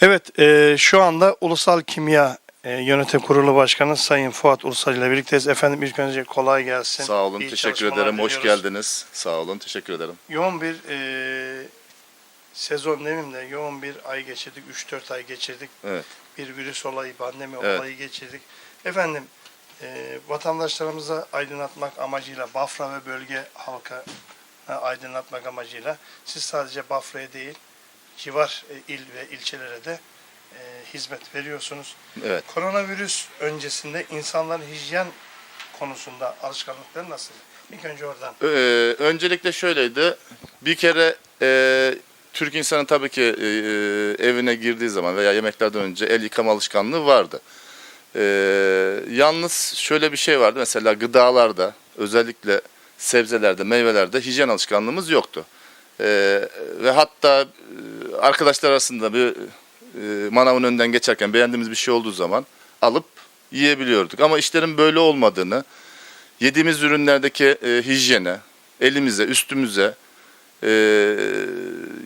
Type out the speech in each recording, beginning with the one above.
Evet, e, şu anda Ulusal Kimya e, Yönetim Kurulu Başkanı Sayın Fuat Ulusal ile birlikteyiz. Efendim ilk önce kolay gelsin. Sağ olun, İyi teşekkür ederim. Hoş diliyoruz. geldiniz. Sağ olun, teşekkür ederim. Yoğun bir e, sezon demeyeyim de yoğun bir ay geçirdik. 3-4 ay geçirdik. Evet. Bir virüs olayı, pandemi Evet. olayı geçirdik. Efendim e, vatandaşlarımıza aydınlatmak amacıyla Bafra ve bölge halka aydınlatmak amacıyla siz sadece Bafra'ya değil civar e, il ve ilçelere de e, hizmet veriyorsunuz. Evet. Koronavirüs öncesinde insanların hijyen konusunda alışkanlıkları nasıl? İlk önce oradan. Ee, öncelikle şöyleydi. Bir kere e, Türk insanı tabii ki e, evine girdiği zaman veya yemeklerden önce el yıkama alışkanlığı vardı. Ee, yalnız şöyle bir şey vardı. Mesela gıdalarda, özellikle sebzelerde, meyvelerde hijyen alışkanlığımız yoktu. Ee, ve hatta e, arkadaşlar arasında bir e, manavın önünden geçerken beğendiğimiz bir şey olduğu zaman alıp yiyebiliyorduk. Ama işlerin böyle olmadığını, yediğimiz ürünlerdeki e, hijyene, elimize, üstümüze e,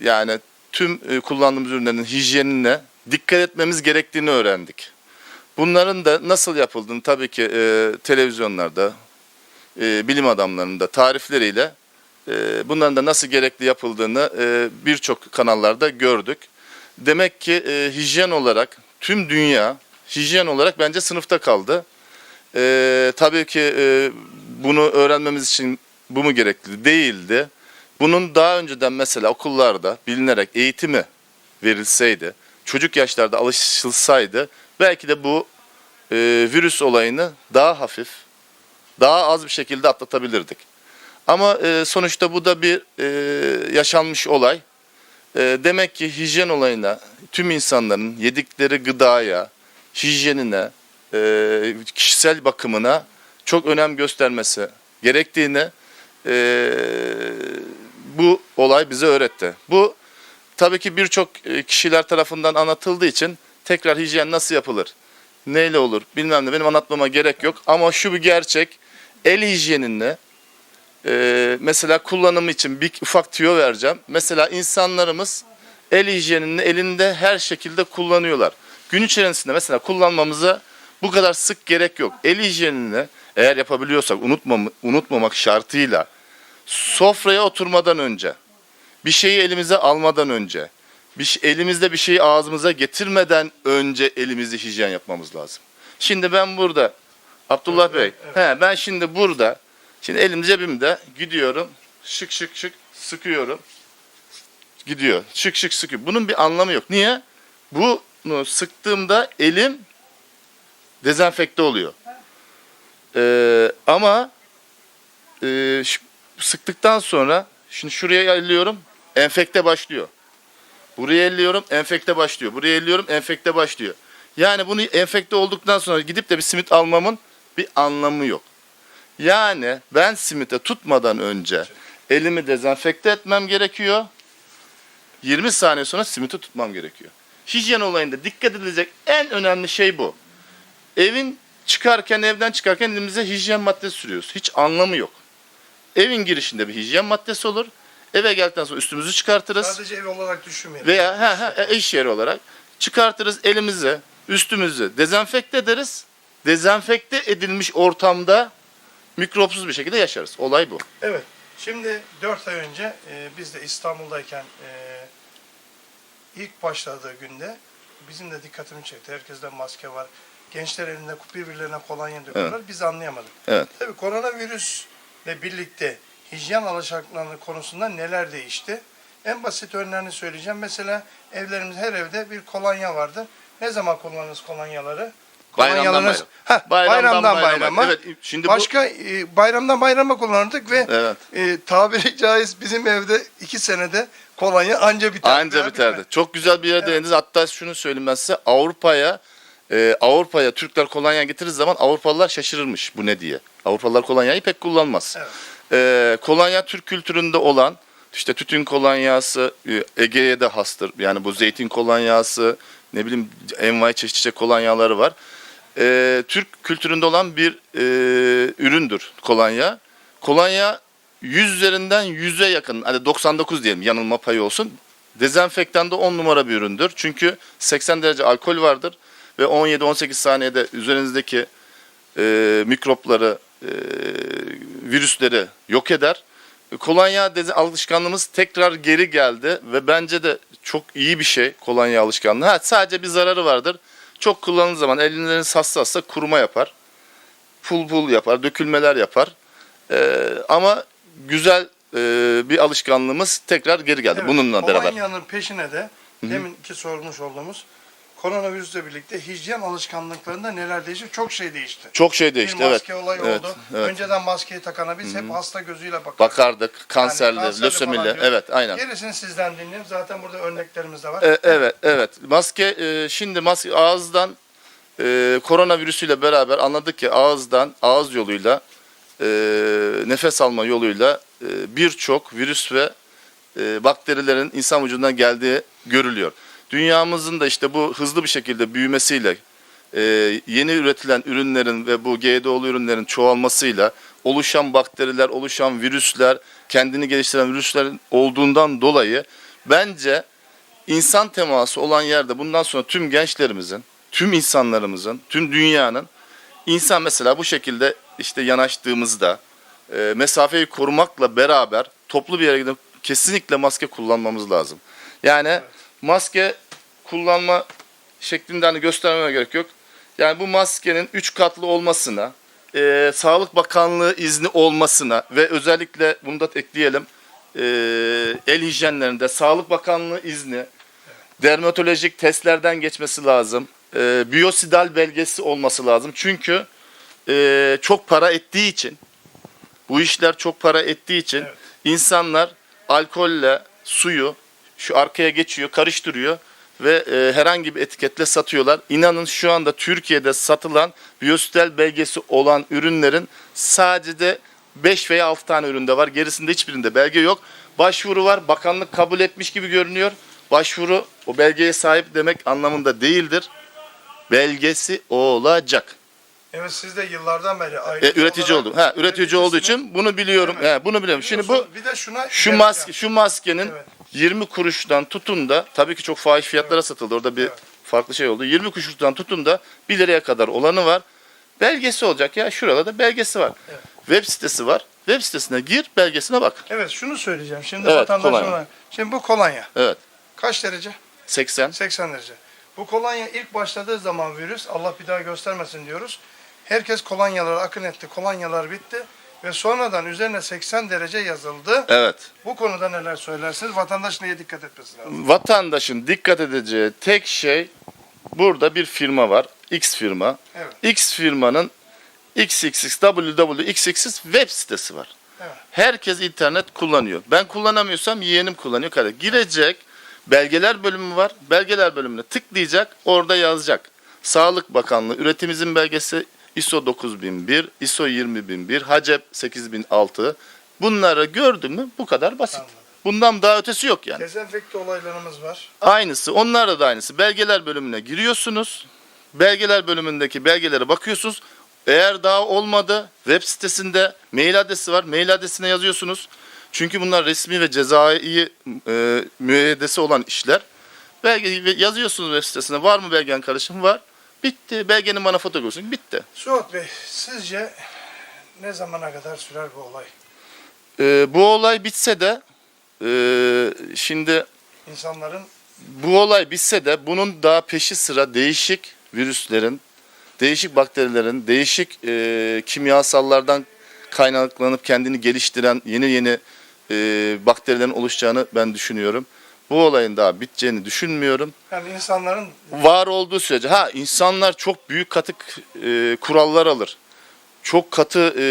yani tüm e, kullandığımız ürünlerin hijyenine dikkat etmemiz gerektiğini öğrendik. Bunların da nasıl yapıldığını tabii ki e, televizyonlarda, e, bilim adamlarının da tarifleriyle e, bunların da nasıl gerekli yapıldığını e, birçok kanallarda gördük. Demek ki e, hijyen olarak tüm dünya hijyen olarak bence sınıfta kaldı. E, tabii ki e, bunu öğrenmemiz için bu mu gerekli değildi. Bunun daha önceden mesela okullarda bilinerek eğitimi verilseydi, çocuk yaşlarda alışılsaydı belki de bu virüs olayını daha hafif, daha az bir şekilde atlatabilirdik. Ama e, sonuçta bu da bir e, yaşanmış olay. E, demek ki hijyen olayına tüm insanların yedikleri gıdaya, hijyenine, e, kişisel bakımına çok önem göstermesi gerektiğini e, bu olay bize öğretti. Bu tabii ki birçok e, kişiler tarafından anlatıldığı için tekrar hijyen nasıl yapılır, neyle olur bilmem ne benim anlatmama gerek yok. Ama şu bir gerçek, el hijyenini e, mesela kullanımı için bir ufak tüyo vereceğim. Mesela insanlarımız el hijyenini elinde her şekilde kullanıyorlar. Gün içerisinde mesela kullanmamıza bu kadar sık gerek yok. El hijyenini eğer yapabiliyorsak unutmam, unutmamak şartıyla sofraya oturmadan önce, bir şeyi elimize almadan önce, bir, elimizde bir şeyi ağzımıza getirmeden önce elimizi hijyen yapmamız lazım. Şimdi ben burada, Abdullah Bey, he, ben şimdi burada, şimdi elim cebimde gidiyorum, şık şık şık sıkıyorum. Gidiyor, şık şık sıkıyor. Bunun bir anlamı yok. Niye? Bunu sıktığımda elim dezenfekte oluyor. Ee, ama e, sıktıktan sonra şimdi şuraya elliyorum enfekte başlıyor. Buraya elliyorum enfekte başlıyor. Buraya elliyorum enfekte başlıyor. Yani bunu enfekte olduktan sonra gidip de bir simit almamın bir anlamı yok. Yani ben simite tutmadan önce elimi dezenfekte etmem gerekiyor. 20 saniye sonra simiti tutmam gerekiyor. Hijyen olayında dikkat edilecek en önemli şey bu. Evin çıkarken, evden çıkarken elimize hijyen maddesi sürüyoruz. Hiç anlamı yok. Evin girişinde bir hijyen maddesi olur. Eve geldikten sonra üstümüzü çıkartırız. Sadece ev olarak düşünmeyelim. Veya ha, ha, e, iş yeri olarak çıkartırız elimizi, üstümüzü dezenfekte ederiz. Dezenfekte edilmiş ortamda mikropsuz bir şekilde yaşarız. Olay bu. Evet. Şimdi 4 ay önce e, biz de İstanbul'dayken e, ilk başladığı günde bizim de dikkatimi çekti. Herkeste maske var. Gençler elinde birbirlerine kolonya döküyorlar. Biz anlayamadık. Evet. Tabii koronavirüsle birlikte hijyen alışkanlıkları konusunda neler değişti? En basit örneğini söyleyeceğim. Mesela evlerimiz her evde bir kolonya vardı. Ne zaman kullanırız kolonyaları? Bayramdan bayram. Heh, bayramdan, bayrama. Evet, şimdi bu Başka e, bayramdan bayrama kullanırdık ve Evet. e, tabiri caiz bizim evde iki senede kolonya anca biterdi. Anca biterdi. Çok güzel bir yere değindiniz. Hatta şunu söyleyeyim ben size. Avrupa'ya e, Avrupa'ya Türkler kolonya getirir zaman Avrupalılar şaşırırmış bu ne diye. Avrupalılar kolonyayı pek kullanmaz. Evet. E, kolonya Türk kültüründe olan işte tütün kolonyası e, Ege'ye de hastır. Yani bu zeytin kolonyası ne bileyim envai çeşit çeşit kolonyaları var. E, Türk kültüründe olan bir e, üründür kolonya. Kolonya 100 üzerinden 100'e yakın, hadi 99 diyelim yanılma payı olsun. Dezenfektan da 10 numara bir üründür. Çünkü 80 derece alkol vardır ve 17-18 saniyede üzerinizdeki e, mikropları, e, virüsleri yok eder. Kolonya alışkanlığımız tekrar geri geldi ve bence de çok iyi bir şey kolonya alışkanlığı. Ha, sadece bir zararı vardır. Çok kullanıldığı zaman elleriniz hassassa kuruma yapar. Pul pul yapar, dökülmeler yapar. Ee, ama güzel e, bir alışkanlığımız tekrar geri geldi bununla beraber. Polonya'nın peşine de deminki sormuş olduğumuz koronavirüsle birlikte hijyen alışkanlıklarında neler değişti? Çok şey değişti. Çok şey değişti bir evet. maske olayı evet, oldu. evet. Önceden maskeyi takana biz hep hasta gözüyle bakardık. Bakardık, kanserli, Yani kanserli lösemili, evet aynen. Gerisini sizden dinleyeyim. Zaten burada örneklerimiz de var. E, evet, evet. Maske e, şimdi maske ağızdan e, koronavirüsüyle beraber anladık ki ağızdan, ağız yoluyla e, nefes alma yoluyla e, birçok virüs ve e, bakterilerin insan vücuduna geldiği görülüyor. Dünyamızın da işte bu hızlı bir şekilde büyümesiyle e, yeni üretilen ürünlerin ve bu GDO'lu ürünlerin çoğalmasıyla oluşan bakteriler, oluşan virüsler, kendini geliştiren virüslerin olduğundan dolayı bence insan teması olan yerde bundan sonra tüm gençlerimizin, tüm insanlarımızın, tüm dünyanın insan mesela bu şekilde işte yanaştığımızda e, mesafeyi korumakla beraber toplu bir yere gidip kesinlikle maske kullanmamız lazım. Yani maske kullanma şeklinde hani göstermeme gerek yok. Yani bu maskenin üç katlı olmasına, e, Sağlık Bakanlığı izni olmasına ve özellikle bunu da ekleyelim, e, el hijyenlerinde Sağlık Bakanlığı izni, dermatolojik testlerden geçmesi lazım, e, biyosidal belgesi olması lazım. Çünkü e, çok para ettiği için, bu işler çok para ettiği için Evet. insanlar alkolle suyu şu arkaya geçiyor, karıştırıyor ve e, herhangi bir etiketle satıyorlar. İnanın şu anda Türkiye'de satılan biyosidal belgesi olan ürünlerin sadece 5 veya 6 tane üründe var. Gerisinde hiçbirinde belge yok. Başvuru var. Bakanlık kabul etmiş gibi görünüyor. Başvuru o belgeye sahip demek anlamında değildir. Belgesi olacak. Evet siz de yıllardan beri ayrı E, üretici oldum. Ha, üretici olduğu için bunu biliyorum. He, bunu biliyorum. Şimdi bu bir de şuna şu maske şu maskenin Evet. 20 kuruştan tutun da tabii ki çok fahiş fiyatlara satıldı. Orada bir farklı şey oldu. 20 kuruştan tutun da 1 liraya kadar olanı var. Belgesi olacak ya şurada da belgesi var. Evet. Web sitesi var. Web sitesine gir, belgesine bak. Evet şunu söyleyeceğim. Şimdi Evet, kolonya. Şimdi bu kolonya. Evet. Kaç derece? 80. 80 derece. Bu kolonya ilk başladığı zaman virüs Allah bir daha göstermesin diyoruz. Herkes kolonyalara akın etti. Kolonyalar bitti. Ve sonradan üzerine 80 derece yazıldı. Evet. Bu konuda neler söylersiniz? Vatandaş neye dikkat etmesi lazım? Vatandaşın dikkat edeceği tek şey burada bir firma var. X firma. Evet. X firmanın XXX www.xxx web sitesi var. Evet. Herkes internet kullanıyor. Ben kullanamıyorsam yeğenim kullanıyor. Kardeş. Girecek, belgeler bölümü var. Belgeler bölümüne tıklayacak, orada yazacak. Sağlık Bakanlığı üretim izin belgesi ISO 9001, ISO 20001, HACEP 8006. Bunları gördün mü bu kadar basit. Anladım. Bundan daha ötesi yok yani. Dezenfekte olaylarımız var. Aynısı. Onlar da aynısı. Belgeler bölümüne giriyorsunuz. Belgeler bölümündeki belgelere bakıyorsunuz. Eğer daha olmadı web sitesinde mail adresi var. Mail adresine yazıyorsunuz. Çünkü bunlar resmi ve cezai e, müeyyidesi olan işler. Belge yazıyorsunuz web sitesine. Var mı belgen karışım? Var. Bitti. Belgenin bana fotoğrafını bitti. Suat Bey sizce ne zamana kadar sürer bu olay? E, bu olay bitse de e, şimdi İnsanların bu olay bitse de bunun daha peşi sıra değişik virüslerin, değişik bakterilerin, değişik e, kimyasallardan kaynaklanıp kendini geliştiren yeni yeni e, bakterilerin oluşacağını ben düşünüyorum. Bu olayın daha biteceğini düşünmüyorum. yani insanların Var olduğu sürece ha insanlar çok büyük katı e, kurallar alır. Çok katı e,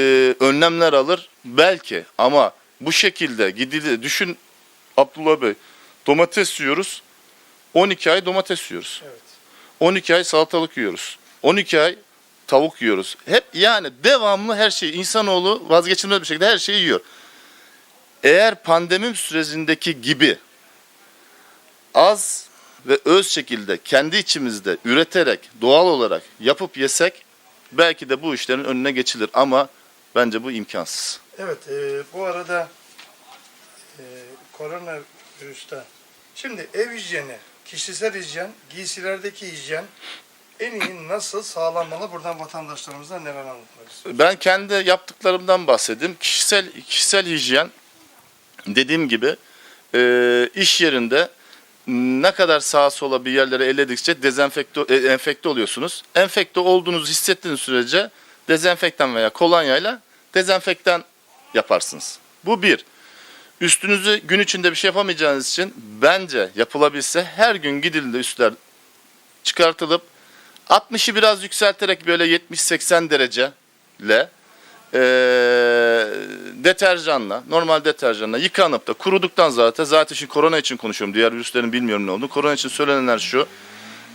önlemler alır belki ama bu şekilde gidilir. Düşün Abdullah Bey domates yiyoruz. 12 ay domates yiyoruz. evet. 12 ay salatalık yiyoruz. 12 ay tavuk yiyoruz. Hep yani devamlı her şeyi insanoğlu vazgeçilmez bir şekilde her şeyi yiyor. Eğer pandemi sürecindeki gibi az ve öz şekilde kendi içimizde üreterek doğal olarak yapıp yesek belki de bu işlerin önüne geçilir ama bence bu imkansız. Evet, e, bu arada e, koronavirüsten Şimdi ev hijyeni, kişisel hijyen, giysilerdeki hijyen en iyi nasıl sağlanmalı? Buradan vatandaşlarımıza neler anlatmak istiyorsunuz? Ben kendi yaptıklarımdan bahsedeyim. Kişisel kişisel hijyen dediğim gibi e, iş yerinde ne kadar sağa sola bir yerlere elledikçe dezenfekte e, enfekte oluyorsunuz. Enfekte olduğunuzu hissettiğiniz sürece dezenfektan veya kolonyayla dezenfektan yaparsınız. Bu bir. Üstünüzü gün içinde bir şey yapamayacağınız için bence yapılabilse her gün gidildi üstler çıkartılıp 60'ı biraz yükselterek böyle 70-80 dereceyle eee deterjanla, normal deterjanla yıkanıp da kuruduktan zaten, zaten şimdi korona için konuşuyorum. Diğer virüslerin bilmiyorum ne olduğunu. Korona için söylenenler şu.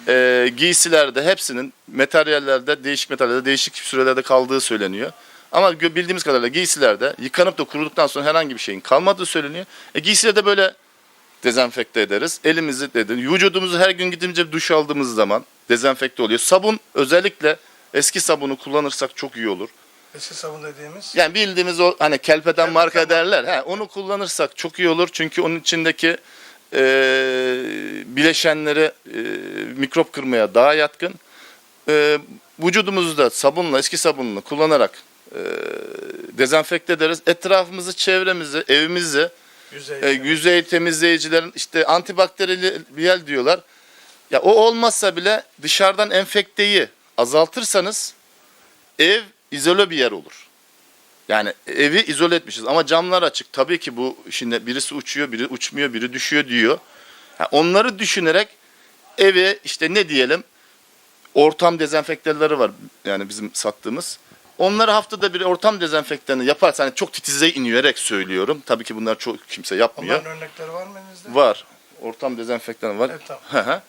eee giysilerde hepsinin materyallerde, değişik metallerde, değişik sürelerde kaldığı söyleniyor. Ama bildiğimiz kadarıyla giysilerde yıkanıp da kuruduktan sonra herhangi bir şeyin kalmadığı söyleniyor. E, giysilerde böyle dezenfekte ederiz. Elimizi de vücudumuzu her gün gidince duş aldığımız zaman dezenfekte oluyor. Sabun özellikle eski sabunu kullanırsak çok iyi olur. Eski sabun dediğimiz Yani bildiğimiz o hani kelpeden marka. derler. He, onu kullanırsak çok iyi olur. Çünkü onun içindeki e, bileşenleri e, mikrop kırmaya daha yatkın. E, vücudumuzu da sabunla, eski sabunla kullanarak e, dezenfekte ederiz. Etrafımızı, çevremizi, evimizi yüzey. e, yüzey temizleyicilerin işte antibakteriyel diyorlar. Ya o olmazsa bile dışarıdan enfekteyi azaltırsanız ev izole bir yer olur. Yani evi izole etmişiz ama camlar açık. Tabii ki bu şimdi birisi uçuyor, biri uçmuyor, biri düşüyor diyor. Ha, onları düşünerek evi işte ne diyelim ortam dezenfektanları var yani bizim sattığımız. Onları haftada bir ortam dezenfektanı yaparsan hani çok titize inerek söylüyorum. Tabii ki bunlar çok kimse yapmıyor. Onların örnekleri var mı elinizde? Var. Ortam dezenfektanı var. Evet, tamam.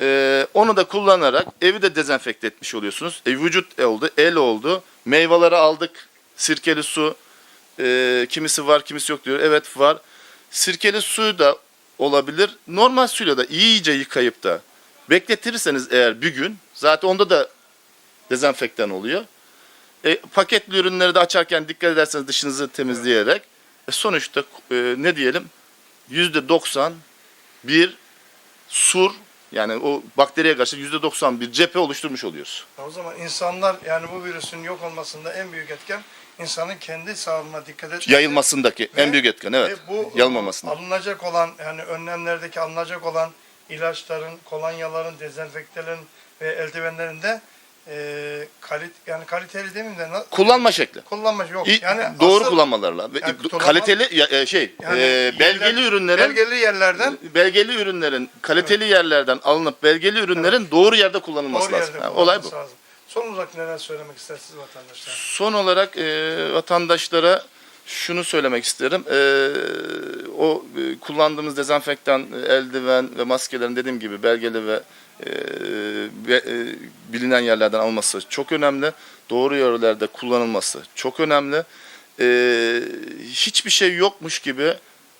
Ee, onu da kullanarak evi de dezenfekte etmiş oluyorsunuz. E, vücut oldu, el oldu. Meyveleri aldık. Sirkeli su. Ee, kimisi var, kimisi yok diyor. Evet var. Sirkeli suyu da olabilir. Normal suyla da iyice yıkayıp da bekletirseniz eğer bir gün zaten onda da dezenfektan oluyor. E, paketli ürünleri de açarken dikkat ederseniz dışınızı temizleyerek e, sonuçta e, ne diyelim yüzde 90 bir sur yani o bakteriye karşı yüzde 91 cephe oluşturmuş oluyoruz. O zaman insanlar yani bu virüsün yok olmasında en büyük etken insanın kendi sağlığına dikkat etmesi. Yayılmasındaki Ve- en büyük etken evet. Ve bu Yayılmamasında. alınacak olan yani önlemlerdeki alınacak olan ilaçların, kolonyaların, dezenfektelerin ve eldivenlerin de e, kalit yani kaliteli demeyeyim de na- Kullanma şekli. kullanma yok. İyi, Yani doğru asıl- kullanmalarla. Ve Yani do- kullanma- kaliteli ya- e, şey yani e, belgeli yerler- ürünlerin belgeli yerlerden belgeli ürünlerin kaliteli yerlerden alınıp belgeli ürünlerin doğru yerde kullanılması doğru lazım. yerde Ha, olay bu. kullanılması lazım. Son olarak neler söylemek istersiniz vatandaşlara? Son olarak e, vatandaşlara şunu söylemek isterim. E, o e, kullandığımız dezenfektan, e, eldiven ve maskelerin dediğim gibi belgeli ve ve, e, bilinen yerlerden alınması çok önemli. Doğru yerlerde kullanılması çok önemli. E, hiçbir şey yokmuş gibi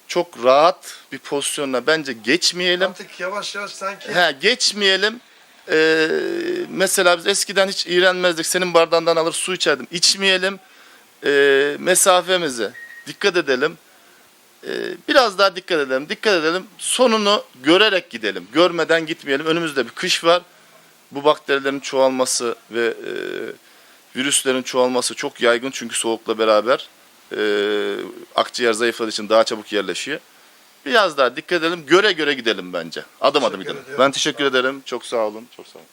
çok rahat bir pozisyonla bence geçmeyelim. Artık yavaş yavaş sanki He, geçmeyelim. Ee, mesela biz eskiden hiç iğrenmezdik. Senin bardağından alır su içerdim. İçmeyelim. Ee, mesafemize dikkat edelim. Ee, biraz daha dikkat edelim. Dikkat edelim. Sonunu görerek gidelim. Görmeden gitmeyelim. Önümüzde bir kış var. Bu bakterilerin çoğalması ve e, virüslerin çoğalması çok yaygın çünkü soğukla beraber e, akciğer zayıfladığı için daha çabuk yerleşiyor. Biraz daha dikkat edelim. Göre göre gidelim bence. Adım adım gidelim. Ben teşekkür ederim. Çok sağ olun. Çok sağ olun.